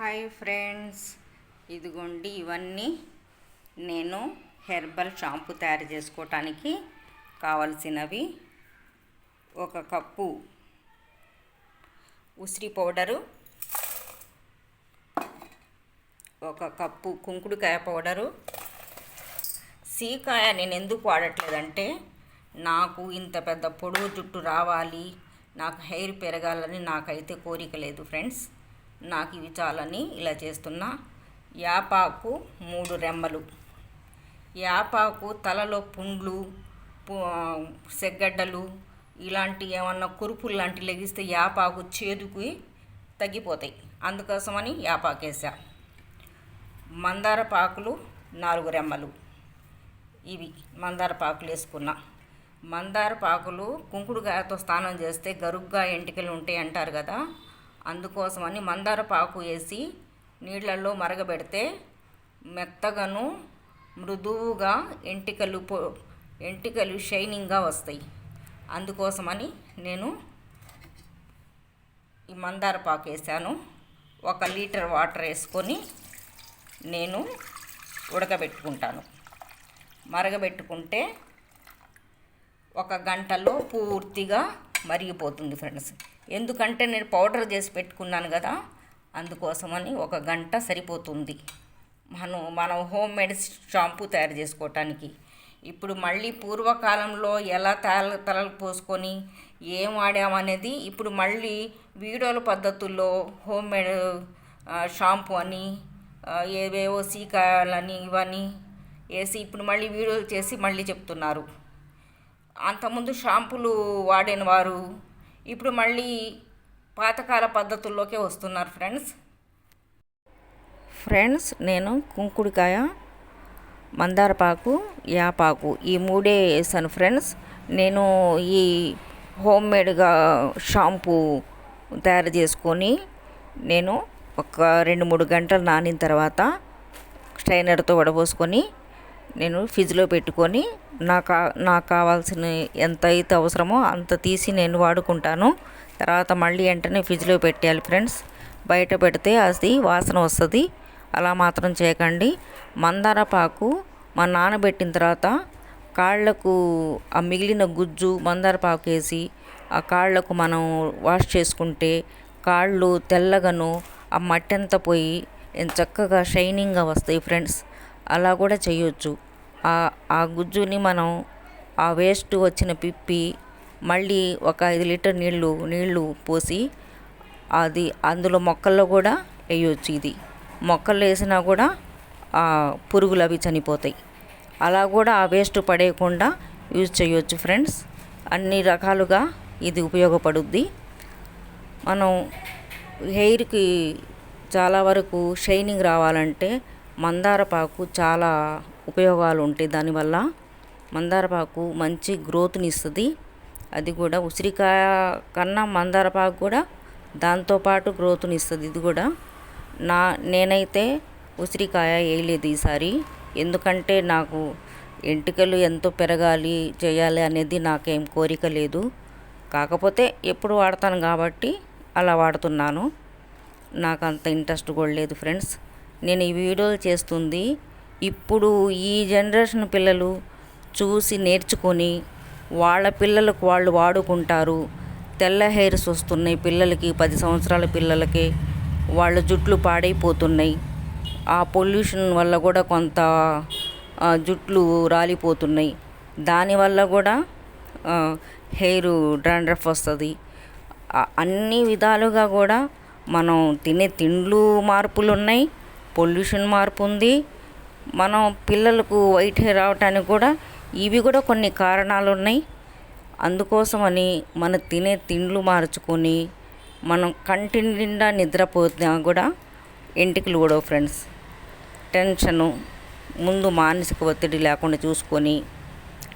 Hi friends. ఇదిగోండి ఇవన్నీ. నేను హెర్బల్ షాంపూ తయారు చేసుకోవటానికి కావలసినవి. ఒక కప్పు ఉసిరి పౌడరు. ఒక కప్పు కుంకుడుకాయ పౌడరు. సీకాయ నేను ఎందుకు వాడట్లేదంటే నాకు ఇంత పెద్ద పొడుగు జుట్టు రావాలి నాకు హెయిర్ పెరగాలని నాకైతే కోరిక లేదు ఫ్రెండ్స్. నాకు ఇవి చాలని ఇలా చేస్తున్నా. యాపాకు మూడు రెమ్మలు. యాపాకు తలలో పుండ్లు పు- సెగ్గడ్డలు ఇలాంటి ఏమన్నా కురుపులు లాంటివి లెగిస్తే యాపాకు చేదుకి తగ్గిపోతాయి. అందుకోసమని యాపాకేసా మందార పాకులు నాలుగు రెమ్మలు. ఇవి మందార పాకులు వేసుకున్నా. మందార పాకులు కుంకుడుకాయతో స్నానం చేస్తే గరుగ్గా ఎంటికలు ఉంటాయి అంటారు కదా అందుకోసమని మందార పాకు వేసి నీళ్ళలో మరగబెడితే మెత్తగాను మృదువుగా ఎంటికలు పో ఎంటికలు షైనింగ్గా వస్తాయి. అందుకోసమని నేను ఈ మందార పాకు వేసాను. ఒక లీటర్ వాటర్ వేసుకొని నేను ఉడకబెట్టుకుంటాను. మరగబెట్టుకుంటే ఒక గంటలో పూర్తిగా మరిగిపోతుంది ఫ్రెండ్స్. ఎందుకంటే నేను పౌడర్ చేసి పెట్టుకున్నాను కదా అందుకోసమని ఒక గంట సరిపోతుంది. మనం మనం హోమ్ మేడ్ షాంపూ తయారు చేసుకోవటానికి. ఇప్పుడు మళ్ళీ పూర్వకాలంలో ఎలా తల తలలు పోసుకొని ఏం వాడామనేది ఇప్పుడు మళ్ళీ వీడియోల పద్ధతుల్లో హోమ్ మేడ్ షాంపూ అని ఏవేవో సీకాయాలని ఇవని వేసి ఇప్పుడు మళ్ళీ వీడియోలు చేసి మళ్ళీ చెప్తున్నారు. అంతకుముందు షాంపూలు వాడిన వారు ఇప్పుడు మళ్ళీ పాతకాల పద్ధతుల్లోకే వస్తున్నారు ఫ్రెండ్స్. ఫ్రెండ్స్ నేను కుంకుడికాయ మందారపాకు యాపాకు ఈ మూడే వేసాను ఫ్రెండ్స్. నేను ఈ హోమ్ మేడ్గా షాంపూ తయారు చేసుకొని నేను ఒక రెండు మూడు గంటలు నానిన తర్వాత స్ట్రైనర్తో వడపోసుకొని నేను ఫ్రిడ్జ్లో పెట్టుకొని నాకు నాకు కావాల్సిన ఎంత అయితే అవసరమో అంత తీసి నేను వాడుకుంటాను. తర్వాత మళ్ళీ వెంటనే ఫ్రిడ్జ్లో పెట్టేయాలి ఫ్రెండ్స్. బయట పెడితే అది వాసన వస్తుంది. అలా మాత్రం చేయకండి. మందార పాకు మా నానబెట్టిన తర్వాత కాళ్ళకు ఆ మిగిలిన గుజ్జు మందార పాకు వేసి ఆ కాళ్ళకు మనం వాష్ చేసుకుంటే కాళ్ళు తెల్లగను ఆ మట్టి అంతా పోయి చక్కగా షైనింగ్గా వస్తాయి ఫ్రెండ్స్. అలా కూడా చేయొచ్చు. ఆ ఆ గుజ్జుని మనం ఆ వేస్ట్ వచ్చిన పిప్పి మళ్ళీ ఒక ఐదు లీటర్ నీళ్ళు నీళ్ళు పోసి అది అందులో మొక్కల్లో కూడా వేయొచ్చు ఇది. మొక్కలు వేసినా కూడా ఆ పురుగులు అవి చనిపోతాయి. అలా కూడా ఆ వేస్ట్ పడేయకుండా యూజ్ చేయొచ్చు ఫ్రెండ్స్. అన్ని రకాలుగా ఇది ఉపయోగపడుద్ది. మనం హెయిర్కి చాలా వరకు షైనింగ్ రావాలంటే మందారపాకు చాలా ఉపయోగాలు ఉంటాయి దానివల్ల మందారపాకు మంచి గ్రోత్ని ఇస్తుంది. అది కూడా ఉసిరికాయ కన్నా మందారపాకు కూడా దాంతోపాటు గ్రోత్ని ఇస్తుంది. ఇది కూడా నా నేనైతే ఉసిరికాయ వేయలేదు ఈసారి. ఎందుకంటే నాకు ఎంటికలు ఎంతో పెరగాలి చేయాలి అనేది నాకేం కోరిక లేదు. కాకపోతే ఎప్పుడు వాడతాను కాబట్టి అలా వాడుతున్నాను. నాకు అంత ఇంట్రెస్ట్ కూడా లేదు ఫ్రెండ్స్. నేను ఈ వీడియోలు చేస్తుంది. ఇప్పుడు ఈ జనరేషన్ పిల్లలు చూసి నేర్చుకొని వాళ్ళ పిల్లలకు వాళ్ళు వాడుకుంటారు. తెల్ల హెయిర్స్ వస్తున్నాయి పిల్లలకి పది సంవత్సరాల పిల్లలకి. వాళ్ళ జుట్లు పాడైపోతున్నాయి. ఆ పొల్యూషన్ వల్ల కూడా కొంత జుట్లు రాలిపోతున్నాయి. దానివల్ల కూడా హెయిర్ డాండ్రఫ్ వస్తుంది. అన్ని విధాలుగా కూడా మనం తినే తిండ్లు మార్పులు ఉన్నాయి పొల్యూషన్ మార్పు ఉంది. మనం పిల్లలకు వైట్ హెయిర్ రావటానికి కూడా ఇవి కూడా కొన్ని కారణాలు ఉన్నాయి అందుకోసమని మనం తినే తిండ్లు మార్చుకొని మనం కంటి నిండా నిద్రపోతున్నా కూడా ఎంటికలు కూడా ఫ్రెండ్స్. టెన్షను ముందు మానసిక ఒత్తిడి లేకుండా చూసుకొని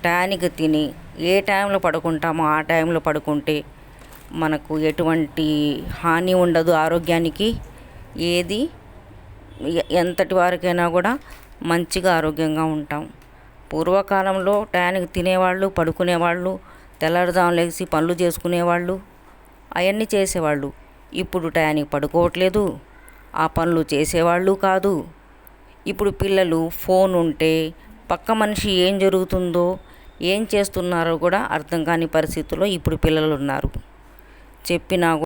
టయానికి తిని ఏ టైంలో పడుకుంటామో ఆ టైంలో పడుకుంటే మనకు ఎటువంటి హాని ఉండదు ఆరోగ్యానికి. ఏది? ఎంతటి వారికైనా కూడా మంచిగా ఆరోగ్యంగా ఉంటాం. పూర్వకాలంలో టయానికి తినేవాళ్ళు పడుకునేవాళ్ళు తెల్లారుజాము లేచి పనులు చేసుకునేవాళ్ళు అవన్నీ చేసేవాళ్ళు. ఇప్పుడు టయానికి పడుకోవట్లేదు ఆ పనులు చేసేవాళ్ళు కాదు. ఇప్పుడు పిల్లలు ఫోన్ ఉంటే పక్క మనిషి ఏం జరుగుతుందో ఏం చేస్తున్నారో కూడా అర్థం కాని పరిస్థితుల్లో ఇప్పుడు పిల్లలు ఉన్నారు. చెప్పినా